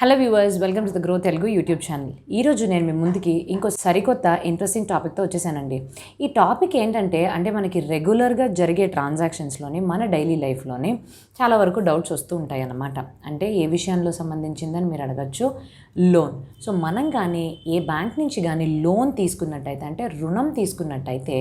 Hello viewers welcome to the grow Telugu YouTube channel ఈరోజు నేను మీ ముందుకి ఇంకో సరికొత్త ఇంట్రెస్టింగ్ టాపిక్తో వచ్చేసానండి. ఈ టాపిక్ ఏంటంటే అంటే మనకి రెగ్యులర్గా జరిగే ట్రాన్సాక్షన్స్లోని మన డైలీ లైఫ్లోని చాలా వరకు డౌట్స్ వస్తూ ఉంటాయి అన్నమాట. అంటే ఏ విషయంలో సంబంధించిందని మీరు అడగచ్చు? లోన్ సో మనం కానీ ఏ బ్యాంక్ నుంచి కానీ లోన్ తీసుకున్నట్టయితే అంటే రుణం తీసుకున్నట్టయితే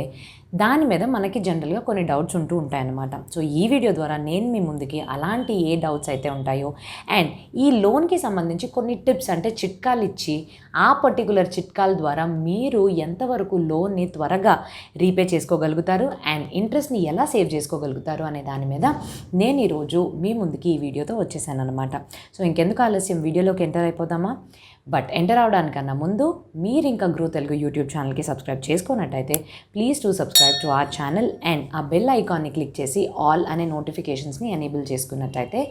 దాని మీద మనకి జనరల్గా కొన్ని డౌట్స్ ఉంటూ ఉంటాయన్నమాట. సో ఈ వీడియో ద్వారా నేను మీ ముందుకి అలాంటి ఏ డౌట్స్ అయితే ఉంటాయో అండ్ ఈ లోన్కి సంబంధించి కొన్ని టిప్స్ అంటే చిట్కాలు ఇచ్చి ఆ పర్టికులర్ చిట్కాల ద్వారా మీరు ఎంతవరకు లోన్ని త్వరగా రీపే చేసుకోగలుగుతారు అండ్ ఇంట్రెస్ట్ని ఎలా సేవ్ చేసుకోగలుగుతారు అనే దాని మీద నేను ఈరోజు మీ ముందుకి ఈ వీడియోతో వచ్చేసాను అనమాట సో ఇంకెందుకు ఆలస్యం? వీడియోలోకి ఎంటర్ అయిపోదామా? బట్ ఎంటర్ అవడానికన్నా ముందు మీరు ఇంకా గ్రో తెలుగు యూట్యూబ్ ఛానల్కి సబ్స్క్రైబ్ చేసుకున్నట్టయితే please to subscribe to our channel and ఆ బెల్ ఐకాన్ని క్లిక్ చేసి ఆల్ అనే నోటిఫికేషన్స్ని ఎనేబుల్ చేసుకున్నట్టయితే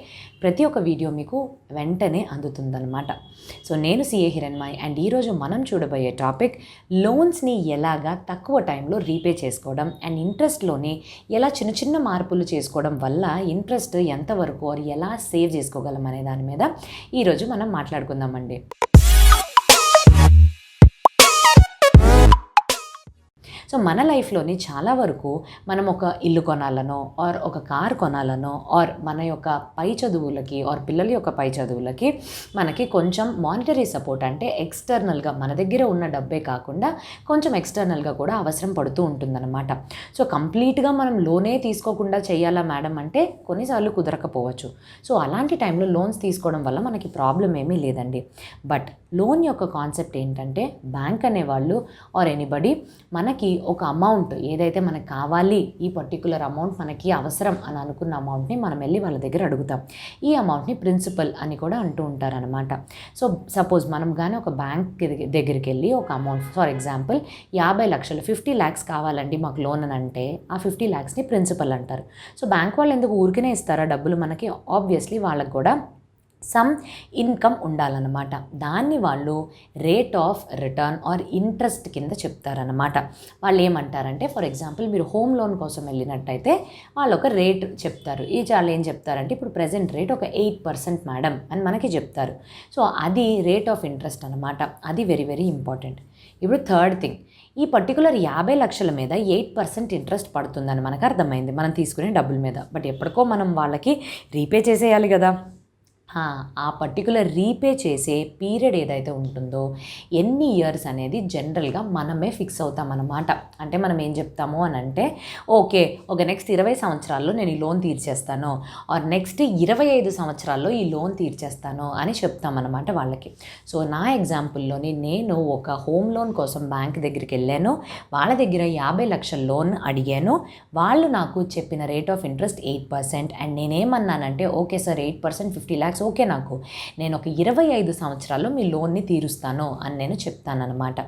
ప్రతి ఒక్క వీడియో మీకు వెంటనే అందుతుందన్నమాట. సో నేను సిఏ హిరణ్మాయ్ అండ్ ఈరోజు మనం చూడబోయే టాపిక్ లోన్స్ని ఎలాగా తక్కువ టైంలో రీపే చేసుకోవడం అండ్ ఇంట్రెస్ట్లోని ఎలా చిన్న చిన్న మార్పులు చేసుకోవడం వల్ల ఇంట్రెస్ట్ ఎంతవరకు ఎలా సేవ్ చేసుకోగలం అనే దాని మీద ఈరోజు మనం మాట్లాడుకుందామండి. సో మన లైఫ్లోని చాలా వరకు మనం ఒక ఇల్లు కొనాలనో ఆర్ ఒక కార్ కొనాలనో ఆర్ మన యొక్క పై చదువులకి ఆర్ పిల్లల యొక్క పై చదువులకి మనకి కొంచెం మానిటరీ సపోర్ట్ అంటే ఎక్స్టర్నల్గా మన దగ్గర ఉన్న డబ్బే కాకుండా కొంచెం ఎక్స్టర్నల్గా కూడా అవసరం పడుతూ ఉంటుందన్నమాట. సో కంప్లీట్గా మనం లోనే తీసుకోకుండా చేయాలా మేడం అంటే కొన్నిసార్లు కుదరకపోవచ్చు. సో అలాంటి టైంలో లోన్స్ తీసుకోవడం వల్ల మనకి ప్రాబ్లం ఏమీ లేదండి. బట్ లోన్ యొక్క కాన్సెప్ట్ ఏంటంటే బ్యాంక్ అనేవాళ్ళు ఆర్ ఎనీబడి మనకి ఒక అమౌంట్ ఏదైతే మనకు కావాలి ఈ పర్టికులర్ అమౌంట్ మనకి అవసరం అని అనుకున్న అమౌంట్ని మనం వెళ్ళి వాళ్ళ దగ్గర అడుగుతాం. ఈ అమౌంట్ని ప్రిన్సిపల్ అని కూడా అంటూ ఉంటారనమాట సో సపోజ్ మనం కానీ ఒక బ్యాంక్ దగ్గరికి వెళ్ళి ఒక అమౌంట్ ఫర్ ఎగ్జాంపుల్ యాభై లక్షలు ఫిఫ్టీ ల్యాక్స్ కావాలండి మాకు లోన్ అని అంటే ఆ ఫిఫ్టీ ల్యాక్స్ని ప్రిన్సిపల్ అంటారు. సో బ్యాంక్ వాళ్ళు ఎందుకు ఊరికనే ఇస్తారా డబ్బులు మనకి? ఆబ్వియస్లీ వాళ్ళకి కూడా సమ్ ఇన్కమ్ ఉండాలన్నమాట. దాన్ని వాళ్ళు rate of return or interest కింద చెప్తారనమాట వాళ్ళు ఏమంటారంటే ఫర్ ఎగ్జాంపుల్ మీరు హోమ్ లోన్ కోసం వెళ్ళినట్టయితే వాళ్ళు ఒక రేట్ చెప్తారు. ఈ వాళ్ళు ఏం చెప్తారంటే ఇప్పుడు ప్రజెంట్ రేట్ ఒక ఎయిట్ పర్సెంట్ మేడం అని మనకి చెప్తారు. సో అది రేట్ ఆఫ్ ఇంట్రెస్ట్ అనమాట అది వెరీ వెరీ ఇంపార్టెంట్ ఇప్పుడు థర్డ్ థింగ్ ఈ పర్టికులర్ యాభై లక్షల మీద ఎయిట్ పర్సెంట్ ఇంట్రెస్ట్ పడుతుందని మనకు అర్థమైంది. మనం తీసుకునే డబ్బుల మీద. బట్ ఎప్పటికో మనం వాళ్ళకి రీపే చేసేయాలి కదా. ఆ పర్టికులర్ రీపే చేసే పీరియడ్ ఏదైతే ఉంటుందో ఎన్ని ఇయర్స్ అనేది జనరల్గా మనమే ఫిక్స్ అవుతామన్నమాట. అంటే మనం ఏం చెప్తాము అని అంటే ఓకే ఒక నెక్స్ట్ ఇరవై సంవత్సరాల్లో నేను ఈ లోన్ తీర్చేస్తాను. ఆర్ నెక్స్ట్ ఇరవై ఐదు సంవత్సరాల్లో ఈ లోన్ తీర్చేస్తాను అని చెప్తామన్నమాట వాళ్ళకి. సో నా ఎగ్జాంపుల్లోని నేను ఒక హోమ్ లోన్ కోసం బ్యాంక్ దగ్గరికి వెళ్ళాను. వాళ్ళ దగ్గర యాభై లక్షల లోన్ అడిగాను. వాళ్ళు నాకు చెప్పిన rate of interest eight percent and నేనేమన్నానంటే okay sir eight percent fifty lakhs okay నాకు. నేను ఒక ఇరవై ఐదు సంవత్సరాల్లో మీ లోన్ని తీరుస్తాను అని నేను చెప్తానమాట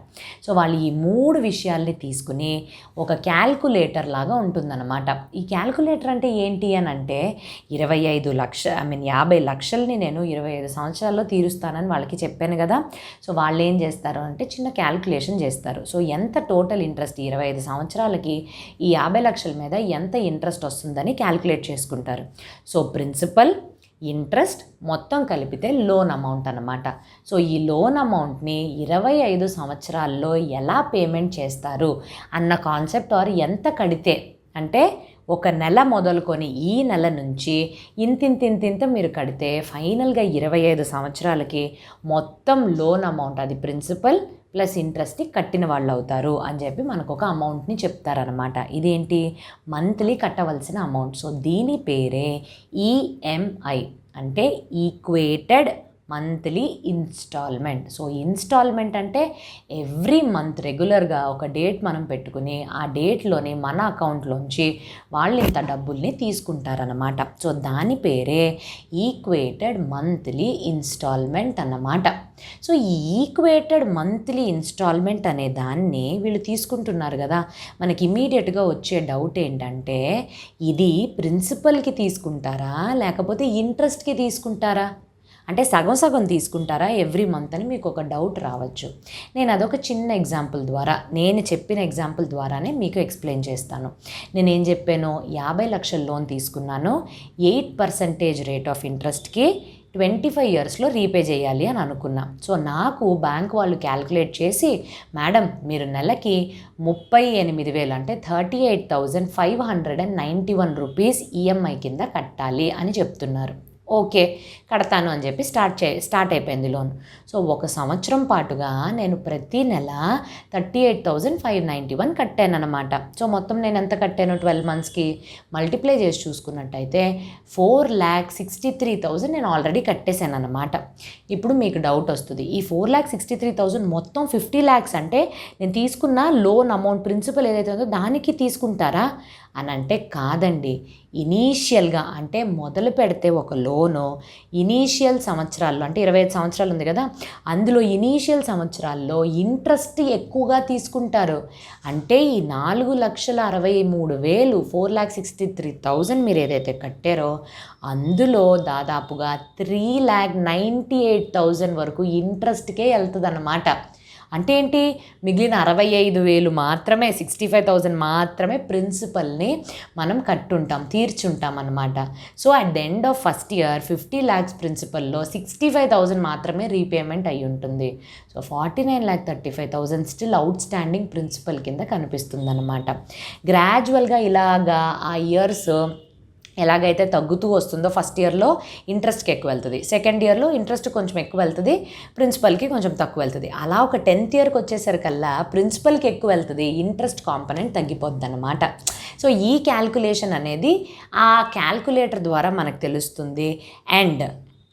సో వాళ్ళు ఈ మూడు విషయాల్ని తీసుకుని ఒక క్యాల్కులేటర్ లాగా ఉంటుందన్నమాట. ఈ క్యాల్కులేటర్ అంటే ఏంటి అని అంటే ఇరవై ఐదు లక్ష ఐ మీన్ యాభై లక్షల్ని నేను ఇరవై ఐదు సంవత్సరాల్లో తీరుస్తానని వాళ్ళకి చెప్పాను కదా. సో వాళ్ళు ఏం చేస్తారు అంటే చిన్న క్యాల్కులేషన్ చేస్తారు. సో ఎంత టోటల్ ఇంట్రెస్ట్ ఇరవై ఐదు సంవత్సరాలకి ఈ యాభై లక్షల మీద ఎంత ఇంట్రెస్ట్ వస్తుందని క్యాల్కులేట్ చేసుకుంటారు. సో ప్రిన్సిపల్ ఇంట్రెస్ట్ మొత్తం కలిపితే లోన్ అమౌంట్ అనమాట సో ఈ లోన్ అమౌంట్ని ఇరవై ఐదు సంవత్సరాల్లో ఎలా పేమెంట్ చేస్తారు అన్న కాన్సెప్ట్ ఆర్ ఎంత కడితే అంటే ఒక నెల మొదలుకొని ఈ నెల నుంచి ఇంతింతింతింత మీరు కడితే ఫైనల్గా ఇరవై ఐదు సంవత్సరాలకి మొత్తం లోన్ అమౌంట్ అది ప్రిన్సిపల్ ప్లస్ ఇంట్రెస్ట్కి కట్టిన వాళ్ళు అవుతారు అని చెప్పి మనకు ఒక అమౌంట్ని చెప్తారనమాట ఇదేంటి? మంత్లీ కట్టవలసిన అమౌంట్. సో దీని పేరే ఈఎంఐ. అంటే equated monthly installment. So installment అంటే ఎవ్రీ మంత్ రెగ్యులర్గా ఒక డేట్ మనం పెట్టుకుని ఆ డేట్లోని మన అకౌంట్లోంచి వాళ్ళు ఇంత డబ్బుల్ని తీసుకుంటారనమాట సో దాని పేరే ఈక్వేటెడ్ మంత్లీ ఇన్స్టాల్మెంట్ అన్నమాట. సో ఈ ఈక్వేటెడ్ మంత్లీ ఇన్స్టాల్మెంట్ అనే దాన్ని వీళ్ళు తీసుకుంటున్నారు కదా మనకి ఇమీడియట్గా వచ్చే డౌట్ ఏంటంటే ఇది ప్రిన్సిపల్కి తీసుకుంటారా లేకపోతే ఇంట్రెస్ట్కి తీసుకుంటారా? అంటే సగం సగం తీసుకుంటారా ఎవ్రీ మంత్ అని మీకు ఒక డౌట్ రావచ్చు. నేను అదొక చిన్న ఎగ్జాంపుల్ ద్వారా నేను చెప్పిన ఎగ్జాంపుల్ ద్వారానే మీకు ఎక్స్ప్లెయిన్ చేస్తాను. నేను ఏం చెప్పాను యాభై లక్షల లోన్ తీసుకున్నాను ఎయిట్ పర్సంటేజ్ రేట్ ఆఫ్ ఇంట్రెస్ట్కి ట్వంటీ ఫైవ్ ఇయర్స్లో రీపే చేయాలి అని అనుకున్నా. సో నాకు బ్యాంక్ వాళ్ళు క్యాల్కులేట్ చేసి మేడం మీరు నెలకి ముప్పై ఎనిమిది వేలు అంటే thirty eight thousand five hundred and ninety one rupees EMI కింద కట్టాలి అని చెప్తున్నారు. ఓకే కడతాను అని చెప్పి స్టార్ట్ చే స్టార్ట్ అయిపోయింది లోన్. సో ఒక సంవత్సరం పాటుగా నేను ప్రతి నెల thirty eight thousand five ninety one కట్టాను అనమాట సో మొత్తం నేను ఎంత కట్టాను ట్వెల్వ్ మంత్స్కి? మల్టిప్లై చేసి చూసుకున్నట్టయితే four lakh sixty three thousand నేను ఆల్రెడీ కట్టేశాను అనమాట ఇప్పుడు మీకు డౌట్ వస్తుంది ఈ four lakh sixty three thousand మొత్తం ఫిఫ్టీ ల్యాక్స్ అంటే నేను తీసుకున్న లోన్ అమౌంట్ ప్రిన్సిపల్ ఏదైతే ఉందో దానికి తీసుకుంటారా? అని అంటే కాదండి. ఇనీషియల్గా అంటే మొదలు పెడితే ఒక లోను ఇనీషియల్ సంవత్సరాల్లో అంటే ఇరవై ఐదు సంవత్సరాలు ఉంది కదా అందులో ఇనీషియల్ సంవత్సరాల్లో ఇంట్రెస్ట్ ఎక్కువగా తీసుకుంటారు. అంటే ఈ నాలుగు లక్షల అరవై మూడు వేలు four lakh sixty three thousand మీరు ఏదైతే కట్టారో అందులో దాదాపుగా three lakh ninety eight thousand వరకు ఇంట్రెస్ట్కే వెళ్తుంది అంటే ఏంటి మిగిలిన అరవై ఐదు వేలు మాత్రమే సిక్స్టీ ఫైవ్ థౌజండ్ మాత్రమే ప్రిన్సిపల్ని మనం కట్టుంటాం తీర్చుంటాం అనమాట so at the end of first year fifty lakhs ప్రిన్సిపల్లో sixty five thousand మాత్రమే రీపేమెంట్ అయి ఉంటుంది. So forty nine lakh thirty five thousand still outstanding principal కింద కనిపిస్తుంది అనమాట గ్రాడ్యువల్గా ఇలాగా ఆ ఇయర్స్ ఎలాగైతే తగ్గుతూ వస్తుందో ఫస్ట్ ఇయర్లో ఇంట్రెస్ట్కి ఎక్కువ వెళ్తుంది. సెకండ్ ఇయర్లో ఇంట్రెస్ట్ కొంచెం ఎక్కువ వెళ్తుంది. ప్రిన్సిపల్కి కొంచెం తక్కువ వెళ్తుంది. అలా ఒక టెన్త్ ఇయర్కి వచ్చేసరికల్లా ప్రిన్సిపల్కి ఎక్కువ వెళ్తుంది. ఇంట్రెస్ట్ కాంపనెంట్ తగ్గిపోద్ది అనమాట సో ఈ క్యాల్కులేషన్ అనేది ఆ క్యాల్కులేటర్ ద్వారా మనకు తెలుస్తుంది. అండ్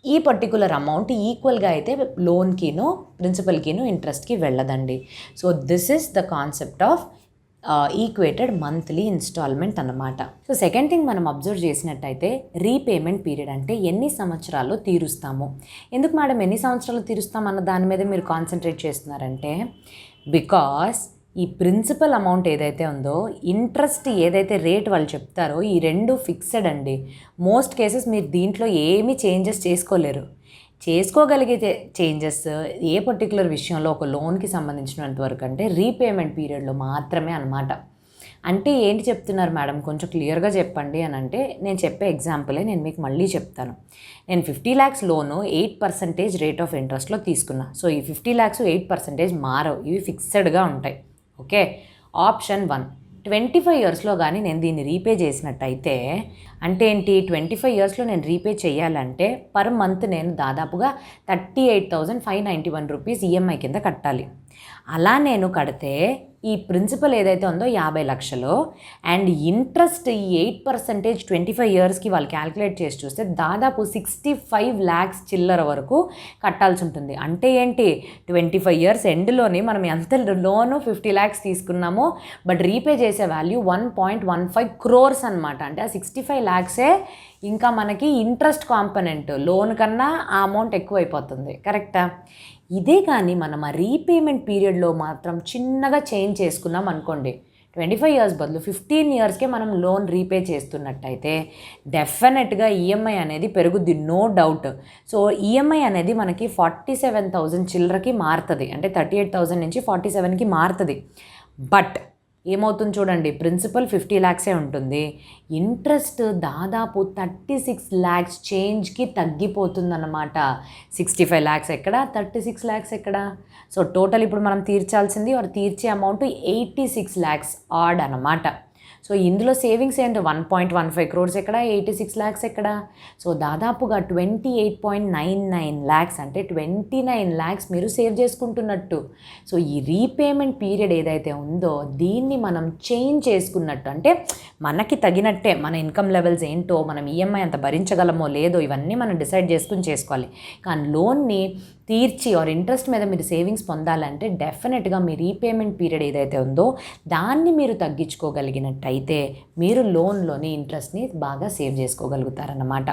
ఈ పర్టికులర్ అమౌంట్ ఈక్వల్గా అయితే లోన్కిను ప్రిన్సిపల్కిను ఇంట్రెస్ట్కి వెళ్ళదండి. So this is the concept of equated monthly installment అన్నమాట. సో సెకండ్ థింగ్ మనం అబ్జర్వ్ చేసినట్టయితే రీపేమెంట్ పీరియడ్ అంటే ఎన్ని సంవత్సరాల్లో తీరుస్తాము. ఎందుకు మేడం ఎన్ని సంవత్సరాలు తీరుస్తాం అన్న దాని మీద మీరు కాన్సన్ట్రేట్ చేస్తున్నారంటే బికాస్ ఈ ప్రిన్సిపల్ అమౌంట్ ఏదైతే ఉందో ఇంట్రెస్ట్ ఏదైతే రేట్ వాళ్ళు చెప్తారో ఈ రెండు ఫిక్స్డ్ అండి. మోస్ట్ కేసెస్ మీరు దీంట్లో ఏమీ చేంజెస్ చేసుకోలేరు. చేసుకోగలిగితే చేంజెస్ ఏ పర్టికులర్ విషయంలో ఒక లోన్కి సంబంధించినంత వరకు అంటే రీపేమెంట్ పీరియడ్లో మాత్రమే అనమాట అంటే ఏంటి చెప్తున్నారు మేడం? కొంచెం క్లియర్గా చెప్పండి అని అంటే నేను చెప్పే ఎగ్జాంపులే నేను మీకు మళ్ళీ చెప్తాను. నేను fifty lakhs loan eight percentage rate of ఇంట్రెస్ట్లో తీసుకున్నా. సో ఈ ఫిఫ్టీ ల్యాక్స్ ఎయిట్ పర్సెంటేజ్ మారవు. ఇవి ఫిక్స్డ్గా ఉంటాయి. Okay? Option one. Twenty five ఇయర్స్లో కానీ నేను దీన్ని రీపే చేసినట్టయితే అంటే ఏంటి? ట్వంటీ ఫైవ్ ఇయర్స్లో నేను రీపే చేయాలంటే పర్ మంత్ నేను దాదాపుగా thirty eight thousand five ninety one rupees EMI కింద కట్టాలి. అలా నేను కడితే ఈ ప్రిన్సిపల్ ఏదైతే ఉందో యాభై లక్షలు అండ్ ఇంట్రెస్ట్ ఈ ఎయిట్ పర్సెంటేజ్ ట్వంటీ ఫైవ్ ఇయర్స్కి వాళ్ళు క్యాలిక్యులేట్ చేసి చూస్తే దాదాపు సిక్స్టీ ఫైవ్ ల్యాక్స్ చిల్లర వరకు కట్టాల్సి ఉంటుంది. అంటే ఏంటి? ట్వంటీ ఫైవ్ ఇయర్స్ ఎండ్లోనే మనం ఎంత లోను ఫిఫ్టీ ల్యాక్స్ తీసుకున్నామో బట్ రీపే చేసే value one point one five crores అనమాట అంటే ఆ సిక్స్టీ ఫైవ్ ల్యాక్సే ఇంకా మనకి ఇంట్రెస్ట్ కాంపనెంట్ లోన్ కన్నా ఆ అమౌంట్ ఎక్కువ అయిపోతుంది కరెక్టా ఇదే కానీ మనం ఆ రీపేమెంట్ పీరియడ్లో మాత్రం చిన్నగా చేంజ్ చేసుకున్నాం అనుకోండి ట్వంటీ ఫైవ్ ఇయర్స్ బదులు ఫిఫ్టీన్ ఇయర్స్కే మనం లోన్ రీపే చేస్తున్నట్టయితే డెఫినెట్గా ఈఎంఐ అనేది పెరుగుద్ది నో డౌట్. సో ఈఎంఐ అనేది మనకి ఫార్టీ సెవెన్ థౌజండ్ చిల్లరకి మారుతుంది అంటే థర్టీ ఎయిట్ థౌజండ్ నుంచి ఫార్టీ సెవెన్కి మారుతుంది. బట్ ఏమవుతుంది చూడండి ప్రిన్సిపల్ ఫిఫ్టీ ల్యాక్సే ఉంటుంది. ఇంట్రెస్ట్ దాదాపు థర్టీ సిక్స్ ల్యాక్స్ చేంజ్కి తగ్గిపోతుందన్నమాట. సిక్స్టీ ఫైవ్ ల్యాక్స్ ఎక్కడ? థర్టీ సిక్స్ ల్యాక్స్ ఎక్కడ? సో టోటల్ ఇప్పుడు మనం తీర్చాల్సింది వారు తీర్చే amount eighty six lakhs odd అనమాట సో ఇందులో సేవింగ్స్ ఏంటి? One point one five crores ఎక్కడ? ఎయిటీ సిక్స్ ల్యాక్స్ ఎక్కడ? సో దాదాపుగా twenty eight point nine nine lakhs అంటే ట్వంటీ నైన్ ల్యాక్స్ మీరు సేవ్ చేసుకుంటున్నట్టు. సో ఈ రీపేమెంట్ పీరియడ్ ఏదైతే ఉందో దీన్ని మనం చేంజ్ చేసుకున్నట్టు అంటే మనకి తగినట్టే మన ఇన్కమ్ లెవెల్స్ ఏంటో మనం ఈఎంఐ అంత భరించగలమో లేదో ఇవన్నీ మనం డిసైడ్ చేసుకుని చేసుకోవాలి. కానీ లోన్ని తీర్చి ఆర్ ఇంట్రెస్ట్ మీద మీరు సేవింగ్స్ పొందాలంటే డెఫినెట్గా మీ రీపేమెంట్ పీరియడ్ ఏదైతే ఉందో దాన్ని మీరు తగ్గించుకోగలిగినట్టయితే మీరు లోన్లోని ఇంట్రెస్ట్ని బాగా సేవ్ చేసుకోగలుగుతారన్నమాట.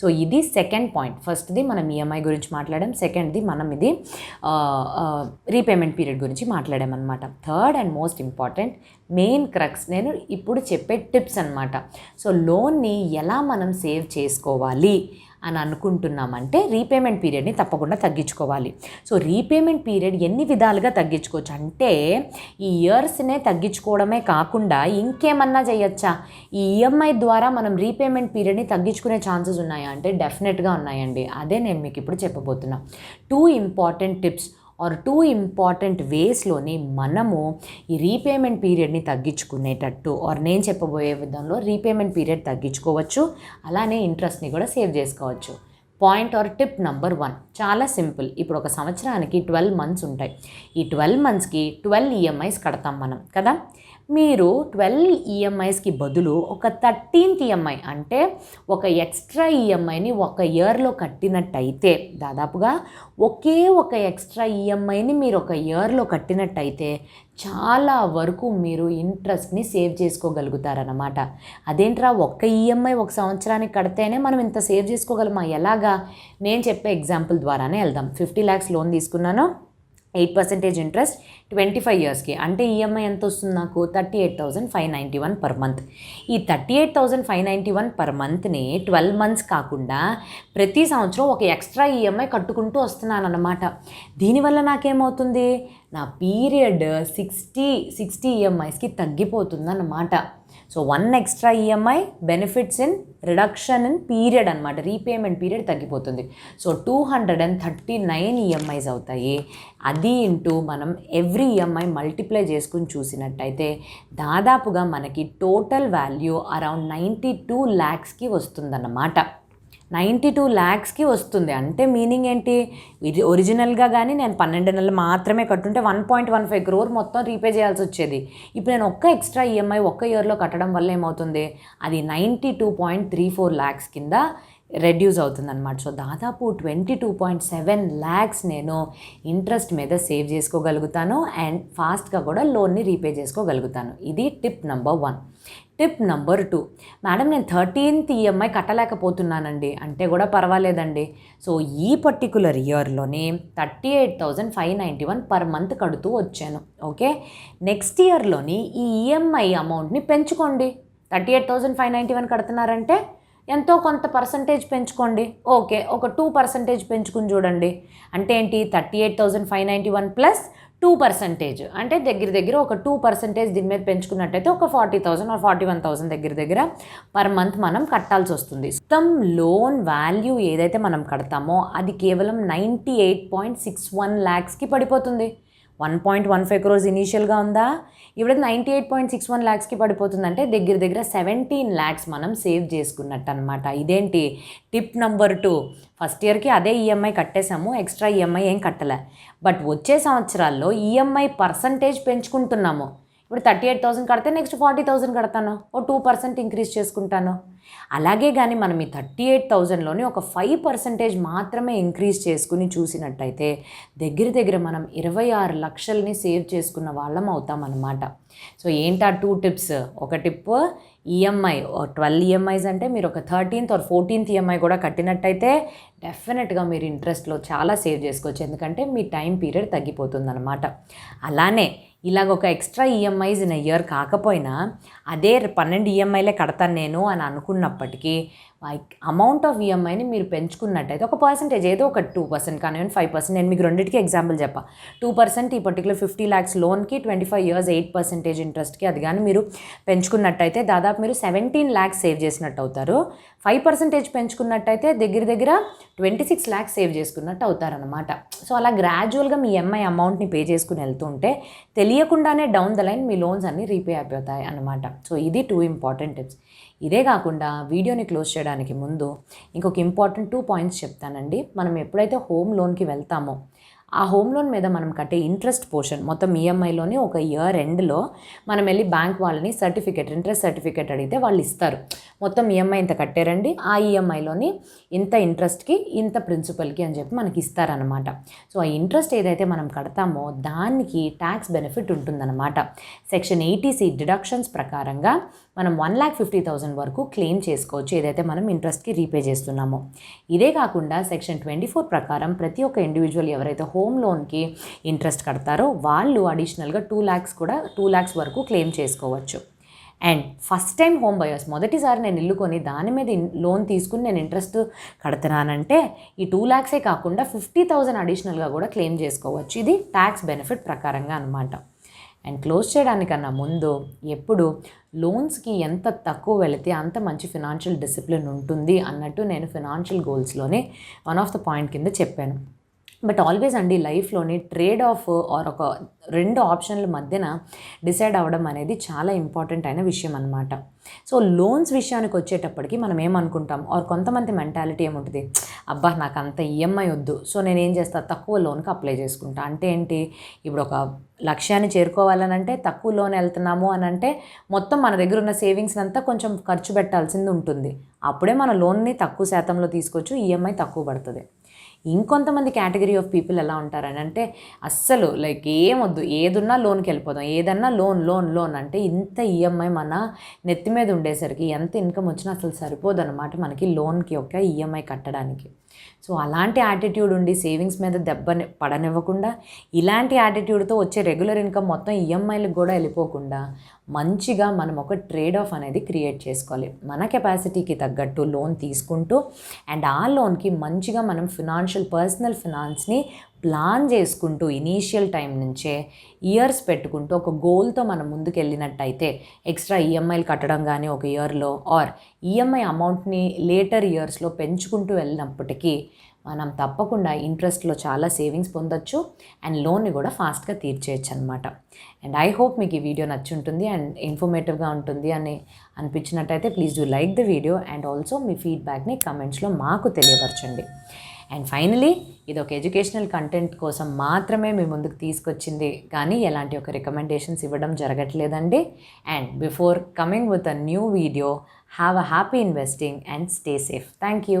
సో ఇది సెకండ్ పాయింట్ ఫస్ట్ది మనం ఈఎంఐ గురించి మాట్లాడాం. సెకండ్ది మనం ఇది రీపేమెంట్ పీరియడ్ గురించి మాట్లాడామన్నమాట. Third and most important main crux నేను ఇప్పుడు చెప్పే టిప్స్ అనమాట సో లోన్ని ఎలా మనం సేవ్ చేసుకోవాలి? అని అనుకుంటున్నామంటే రీపేమెంట్ పీరియడ్ని తప్పకుండా తగ్గించుకోవాలి. సో రీపేమెంట్ పీరియడ్ ఎన్ని విధాలుగా తగ్గించుకోవచ్చు అంటే ఈ ఇయర్స్నే తగ్గించుకోవడమే కాకుండా ఇంకేమన్నా చేయొచ్చా? ఈ ఈఎంఐ ద్వారా మనం రీపేమెంట్ పీరియడ్ని తగ్గించుకునే ఛాన్సెస్ ఉన్నాయా? అంటే డెఫినెట్గా ఉన్నాయండి. అదే నేను మీకు ఇప్పుడు చెప్పబోతున్నా. Two important tips. Or two important వేస్లోని మనము ఈ రీపేమెంట్ పీరియడ్ని తగ్గించుకునేటట్టు ఆర్ నేను చెప్పబోయే విధంలో రీపేమెంట్ పీరియడ్ తగ్గించుకోవచ్చు అలానే ఇంట్రెస్ట్ని కూడా సేవ్ చేసుకోవచ్చు. Point or tip number one చాలా సింపుల్. ఇప్పుడు ఒక సంవత్సరానికి ట్వెల్వ్ మంత్స్ ఉంటాయి. ఈ ట్వెల్వ్ మంత్స్కి ట్వెల్వ్ ఈఎంఐస్ కడతాం మనం కదా? మీరు ట్వెల్వ్ ఈఎంఐస్కి బదులు ఒక థర్టీన్త్ ఈఎంఐ అంటే ఒక ఎక్స్ట్రా ఈఎంఐని ఒక ఇయర్లో కట్టినట్టయితే దాదాపుగా ఒకే ఒక ఎక్స్ట్రా ఈఎంఐని మీరు ఒక ఇయర్లో కట్టినట్టయితే చాలా వరకు మీరు ఇంట్రెస్ట్ని సేవ్ చేసుకోగలుగుతారన్నమాట. అదేంట్రా ఒక్క ఈఎంఐ ఒక సంవత్సరానికి కడితేనే మనం ఇంత సేవ్ చేసుకోగలమా? ఎలాగా? నేను చెప్పే ఎగ్జాంపుల్ ద్వారానే వెళ్దాం. ఫిఫ్టీ ల్యాక్స్ లోన్ తీసుకున్నాను. Eight percentage interest twenty five ఇయర్స్కి. అంటే ఈఎంఐ ఎంత వస్తుంది నాకు? Thirty eight thousand five ninety one per month ఈ thirty eight thousand five ninety one per మంత్ని twelve months కాకుండా ప్రతి సంవత్సరం ఒక ఎక్స్ట్రా ఈఎంఐ కట్టుకుంటూ వస్తున్నాను అన్నమాట దీనివల్ల నాకేమవుతుంది? నా పీరియడ్ సిక్స్టీ సిక్స్టీ ఈఎంఐస్కి తగ్గిపోతుంది అన్నమాట so one extra EMI benefits in reduction in period అనమాట రీపేమెంట్ పీరియడ్ తగ్గిపోతుంది. So two hundred and thirty nine EMIs అవుతాయి. అది ఇంటూ మనం ఎవ్రీ ఈఎంఐ మల్టిప్లై చేసుకుని చూసినట్టయితే దాదాపుగా మనకి total value around ninety two ల్యాక్స్కి వస్తుందన్నమాట. నైంటీ టూ ల్యాక్స్కి వస్తుంది. అంటే మీనింగ్ ఏంటి? ఇది ఒరిజినల్గా కానీ నేను పన్నెండు నెలలు మాత్రమే కట్టుంటే one point one five crore మొత్తం రీపే చేయాల్సి వచ్చేది. ఇప్పుడు నేను ఒక్క ఎక్స్ట్రా ఈఎంఐ ఒక్క ఇయర్లో కట్టడం వల్ల ఏమవుతుంది? అది ninety two point three four lakhs కింద రెడ్యూస్ అవుతుంది అనమాట సో దాదాపు twenty two point seven lakhs నేను ఇంట్రెస్ట్ మీద సేవ్ చేసుకోగలుగుతాను అండ్ ఫాస్ట్గా కూడా లోన్ని రీపే చేసుకోగలుగుతాను. ఇది tip number one. Tip number two madam నేను థర్టీన్త్ ఈఎంఐ కట్టలేకపోతున్నానండి. అంటే కూడా పర్వాలేదండి. సో ఈ particular ఇయర్లోనే thirty eight thousand five ninety one per month కడుతూ వచ్చాను. ఓకే? నెక్స్ట్ ఇయర్లోని ఈ ఈఎంఐ అమౌంట్ని పెంచుకోండి. Thirty eight thousand five ninety one కడుతున్నారంటే ఎంతో కొంత పర్సంటేజ్ పెంచుకోండి. ఓకే ఒక టూ పర్సంటేజ్ పెంచుకుని చూడండి. అంటే ఏంటి? Thirty eight thousand five ninety one plus two percentage. అంటే దగ్గర దగ్గర ఒక టూ పర్సంటేజ్ దీని మీద పెంచుకున్నట్టయితే ఒక forty thousand or forty one thousand దగ్గర దగ్గర పర్ మంత్ మనం కట్టాల్సి వస్తుంది. మొత్తం లోన్ వాల్యూ ఏదైతే మనం కడతామో అది కేవలం ninety eight point six one ల్యాక్స్కి పడిపోతుంది. One point one five crores ఇనీషియల్గా ఉందా? ఇప్పుడు ninety eight point six one ల్యాక్స్కి పడిపోతుందంటే దగ్గర దగ్గర సెవెంటీన్ ల్యాక్స్ మనం సేవ్ చేసుకున్నట్టు అనమాట ఇదేంటి టిప్ నెంబర్ టూ ఫస్ట్ ఇయర్కి అదే ఈఎంఐ కట్టేశాము ఎక్స్ట్రా ఈఎంఐ ఏం కట్టలే. బట్ వచ్చే సంవత్సరాల్లో ఈఎంఐ పర్సంటేజ్ పెంచుకుంటున్నాము. ఇప్పుడు థర్టీ ఎయిట్ థౌసండ్ కడితే నెక్స్ట్ ఫార్టీ థౌసండ్ కడతాను. ఓ టూ పర్సెంట్ ఇంక్రీజ్ చేసుకుంటాను. అలాగే కానీ మనం ఈ థర్టీ ఎయిట్ థౌజండ్లోని ఒక ఫైవ్ పర్సెంటేజ్ మాత్రమే ఇంక్రీజ్ చేసుకుని చూసినట్టయితే దగ్గర దగ్గర మనం ఇరవై ఆరు లక్షల్ని సేవ్ చేసుకున్న వాళ్ళం అవుతాం అన్నమాట సో ఏంటా టూ టిప్స్ ఒక టిప్ ఈఎంఐ ట్వెల్వ్ ఈఎంఐస్ అంటే మీరు ఒక థర్టీన్త్ ఆర్ ఫోర్టీన్త్ ఈఎంఐ కూడా కట్టినట్టయితే డెఫినెట్గా మీరు ఇంట్రెస్ట్లో చాలా సేవ్ చేసుకోవచ్చు. ఎందుకంటే మీ టైం పీరియడ్ తగ్గిపోతుందన్నమాట. అలానే ఇలాగ ఒక ఎక్స్ట్రా ఈఎంఐస్ ఇన్ ఇయర్ కాకపోయినా అదే పన్నెండు ఈఎంఐలే కడతాను నేను అని అనుకున్నప్పటికీ అమౌంట్ ఆఫ్ ఈఎంఐని మీరు పెంచుకున్నట్టయితే ఒక పర్సెంటేజ్ ఏదో ఒక టూ పర్సెంట్ కానివ్వండి ఫైవ్ పర్సెంట్ నేను మీకు రెండింటికి ఎగ్జాంపుల్ చెప్పా. టూ పర్సెంట్ ఈ పర్టికులర్ ఫిఫ్టీ ల్యాక్స్ లోన్కి twenty five years eight percentage ఇంట్రెస్ట్కి అది కానీ మీరు పెంచుకున్నట్టయితే దాదాపు మీరు సెవెంటీన్ ల్యాక్స్ సేవ్ చేసినట్టు అవుతారు ఫైవ్ పర్సెంటేజ్ పెంచుకున్నట్టయితే దగ్గర దగ్గర ట్వంటీ సిక్స్ ల్యాక్స్ సేవ్ చేసుకున్నట్టు అవుతారనమాట సో అలా గ్రాడ్యువల్గా మీ ఎంఐ అమౌంట్ని పే చేసుకుని వెళ్తుంటే తెలియకుండానే డౌన్ ద లైన్ మీ లోన్స్ అన్నీ రీపే అయిపోతాయి అనమాట సో ఇది టూ ఇంపార్టెంట్ టిప్స్. ఇదే కాకుండా వీడియోని క్లోజ్ చేయడానికి ముందు ఇంకొక ఇంపార్టెంట్ టూ పాయింట్స్ చెప్తానండి. మనం ఎప్పుడైతే హోమ్ లోన్కి వెళ్తామో ఆ హోమ్ లోన్ మీద మనం కట్టే ఇంట్రెస్ట్ పోర్షన్ మొత్తం ఈఎంఐలోని ఒక ఇయర్ ఎండ్లో మనం వెళ్ళి బ్యాంక్ వాళ్ళని సర్టిఫికేట్ ఇంట్రెస్ట్ సర్టిఫికేట్ అడిగితే వాళ్ళు ఇస్తారు. మొత్తం ఈఎంఐ ఇంత కట్టారండి. ఆ ఈఎంఐలోని ఇంత ఇంట్రెస్ట్కి ఇంత ప్రిన్సిపల్కి అని చెప్పి మనకి ఇస్తారనమాట సో ఆ ఇంట్రెస్ట్ ఏదైతే మనం కడతామో దానికి ట్యాక్స్ బెనిఫిట్ ఉంటుందన్నమాట. సెక్షన్ ఎయిటీసీ డిడక్షన్స్ ప్రకారంగా మనం వన్ ల్యాక్ ఫిఫ్టీ థౌసండ్ వరకు క్లెయిమ్ చేసుకోవచ్చు ఏదైతే మనం ఇంట్రెస్ట్కి రీపే చేస్తున్నామో. ఇదే కాకుండా సెక్షన్ ట్వంటీ ఫోర్ ప్రకారం ప్రతి ఒక్క ఇండివిజువల్ ఎవరైతే హోమ్ లోన్కి ఇంట్రెస్ట్ కడతారో వాళ్ళు అడిషనల్గా టూ ల్యాక్స్ కూడా టూ ల్యాక్స్ వరకు క్లెయిమ్ చేసుకోవచ్చు. And first time home buyers మొదటిసారి నేను ఇల్లు కొని దాని మీద లోన్ తీసుకుని నేను ఇంట్రెస్ట్ కడుతున్నానంటే ఈ టూ ల్యాక్సే కాకుండా ఫిఫ్టీ థౌజండ్ అడిషనల్గా కూడా క్లెయిమ్ చేసుకోవచ్చు. ఇది ట్యాక్స్ బెనిఫిట్ ప్రకారంగా అనమాట అండ్ క్లోజ్ చేయడానికన్నా ముందు ఎప్పుడు లోన్స్కి ఎంత తక్కువ వెళితే అంత మంచి ఫినాన్షియల్ డిసిప్లిన్ ఉంటుంది అన్నట్టు నేను ఫినాన్షియల్ గోల్స్లోనే వన్ ఆఫ్ ద పాయింట్ కింద చెప్పాను. బట్ ఆల్వేస్ అండి లైఫ్లోని ట్రేడ్ ఆఫ్ ఆర్ ఒక రెండు ఆప్షన్ల మధ్యన డిసైడ్ అవ్వడం అనేది చాలా ఇంపార్టెంట్ అయిన విషయం అనమాట సో లోన్స్ విషయానికి వచ్చేటప్పటికి మనం ఏమనుకుంటాం? ఆర్ కొంతమంది మెంటాలిటీ ఏముంటుంది? అబ్బా నాకు అంత ఈఎంఐ వద్దు. సో నేను ఏం చేస్తాను తక్కువ లోన్కి అప్లై చేసుకుంటా. అంటే ఏంటి? ఇప్పుడు ఒక లక్ష్యాన్ని చేరుకోవాలనంటే తక్కువ లోన్ వెళ్తున్నాము అని అంటే మొత్తం మన దగ్గర ఉన్న సేవింగ్స్ అంతా కొంచెం ఖర్చు పెట్టాల్సింది ఉంటుంది. అప్పుడే మన లోన్ని తక్కువ శాతంలో తీసుకోవచ్చు. ఈఎంఐ తక్కువ పడుతుంది. ఇంకొంతమంది కేటగిరీ ఆఫ్ పీపుల్ ఎలా ఉంటారని అంటే అస్సలు లైక్ ఏమొద్దు ఏదున్నా లోన్కి వెళ్ళిపోదాం. ఏదన్నా లోన్ లోన్ లోన్ అంటే ఇంత ఈఎంఐ మన నెత్తి మీద ఉండేసరికి ఎంత ఇన్కమ్ వచ్చినా అసలు సరిపోదు అనమాట మనకి లోన్కి ఒక ఈఎంఐ కట్టడానికి. సో అలాంటి యాటిట్యూడ్ ఉండి సేవింగ్స్ మీద దెబ్బ పడనివ్వకుండా ఇలాంటి యాటిట్యూడ్తో వచ్చే రెగ్యులర్ ఇన్కమ్ మొత్తం ఈఎంఐలకు కూడా వెళ్ళిపోకుండా మంచిగా మనం ఒక ట్రేడ్ ఆఫ్ అనేది క్రియేట్ చేసుకోవాలి. మన కెపాసిటీకి తగ్గట్టు లోన్ తీసుకుంటూ అండ్ ఆ లోన్కి మంచిగా మనం ఫినాన్షియల్ పర్సనల్ ఫినాన్స్ని ప్లాన్ చేసుకుంటూ ఇనీషియల్ టైం నుంచే ఇయర్స్ పెట్టుకుంటూ ఒక గోల్తో మనం ముందుకెళ్ళినట్టయితే ఎక్స్ట్రా ఈఎంఐలు కట్టడం కానీ ఒక ఇయర్లో ఆర్ ఈఎంఐ అమౌంట్ని లేటర్ ఇయర్స్లో పెంచుకుంటూ వెళ్ళినప్పటికీ మనం తప్పకుండా ఇంట్రెస్ట్లో చాలా సేవింగ్స్ పొందొచ్చు అండ్ లోన్ని కూడా ఫాస్ట్గా తీర్చేయచ్చు అనమాట అండ్ ఐ హోప్ మీకు ఈ వీడియో నచ్చుంటుంది అండ్ ఇన్ఫర్మేటివ్గా ఉంటుంది అని అనిపించినట్టయితే please do like the video and also మీ ఫీడ్బ్యాక్ని కమెంట్స్లో మాకు తెలియపరచండి. అండ్ ఫైనలీ ఇది ఒక ఎడ్యుకేషనల్ కంటెంట్ కోసం మాత్రమే మీ ముందుకు తీసుకొచ్చింది. కానీ ఎలాంటి ఒక రికమెండేషన్స్ ఇవ్వడం జరగట్లేదండి. And before coming with a new video have a happy investing and stay safe thank you